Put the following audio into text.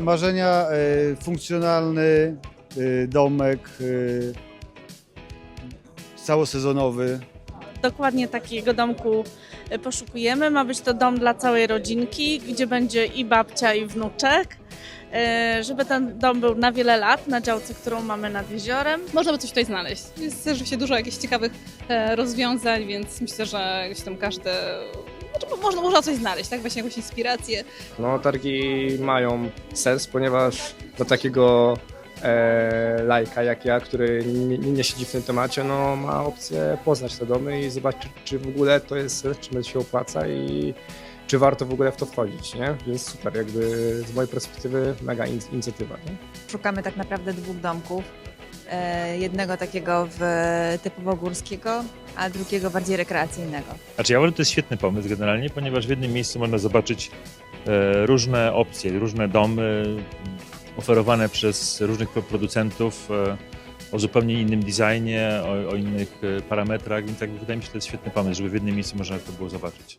Marzenia, e, funkcjonalny e, domek, e, całosezonowy. Dokładnie takiego domku poszukujemy. Ma być to dom dla całej rodzinki, gdzie będzie i babcia, i wnuczek. Żeby ten dom był na wiele lat, na działce, którą mamy nad jeziorem. Można by coś tutaj znaleźć. Jest rzeczywiście dużo jakichś ciekawych e, rozwiązań, więc myślę, że gdzieś tam każdy... Znaczy, można, można coś znaleźć, tak? Właśnie jakąś inspirację. No, targi mają sens, ponieważ do takiego e, lajka jak ja, który nie, nie siedzi w tym temacie, no ma opcję poznać te domy i zobaczyć, czy w ogóle to jest sens, czy się opłaca i czy warto w ogóle w to wchodzić, nie? Więc super, jakby z mojej perspektywy mega in, inicjatywa, nie? Szukamy tak naprawdę dwóch domków. E, Jednego takiego w typowo górskiego, a drugiego bardziej rekreacyjnego. Znaczy ja uważam, że to jest świetny pomysł generalnie, ponieważ w jednym miejscu można zobaczyć e, różne opcje, różne domy oferowane przez różnych pro- producentów e, o zupełnie innym designie, o, o innych parametrach, więc jakby wydaje mi się, że to jest świetny pomysł, żeby w jednym miejscu można to było zobaczyć.